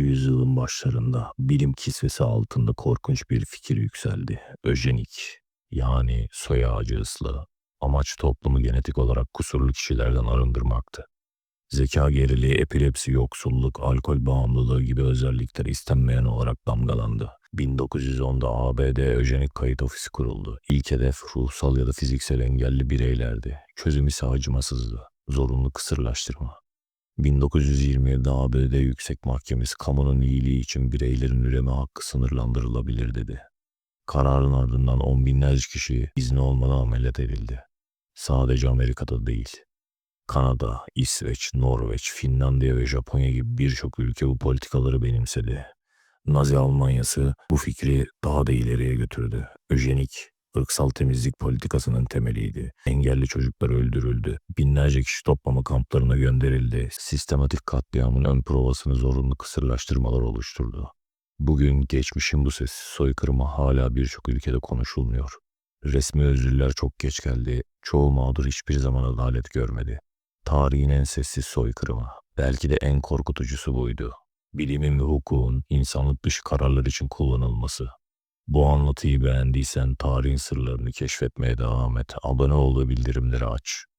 yüzyılın başlarında bilim kisvesi altında korkunç bir fikir yükseldi. Öjenik yani soy ağacı ıslığı. Amaç toplumu genetik olarak kusurlu kişilerden arındırmaktı. Zeka geriliği, epilepsi, yoksulluk, alkol bağımlılığı gibi özellikler istenmeyen olarak damgalandı. 1910'da ABD Öjenik Kayıt Ofisi kuruldu. İlk hedef ruhsal ya da fiziksel engelli bireylerdi. Çözüm ise acımasızdı. Zorunlu kısırlaştırma. 1927'de ABD Yüksek Mahkemesi kamunun iyiliği için bireylerin üreme hakkı sınırlandırılabilir dedi. Kararın ardından on binlerce kişi izni olmadan ameliyat edildi. Sadece Amerika'da değil. Kanada, İsveç, Norveç, Finlandiya ve Japonya gibi birçok ülke bu politikaları benimsedi. Nazi Almanyası bu fikri daha da ileriye götürdü. Öjenik, ırksal temizlik politikasının temeliydi. Engelli çocuklar öldürüldü. Binlerce kişi toplama kamplarına gönderildi. Sistematik katliamın ön provasını zorunlu kısırlaştırmalar oluşturdu. Bugün geçmişin bu sessiz soykırımı hala birçok ülkede konuşulmuyor. Resmi özürler çok geç geldi. Çoğu mağdur hiçbir zaman adalet görmedi. Tarihin en sessiz soykırımı. Belki de en korkutucusu buydu. Bilimin ve hukukun insanlık dışı kararlar için kullanılması. Bu anlatıyı beğendiysen tarihin sırlarını keşfetmeye devam et. Abone ol ve bildirimleri aç.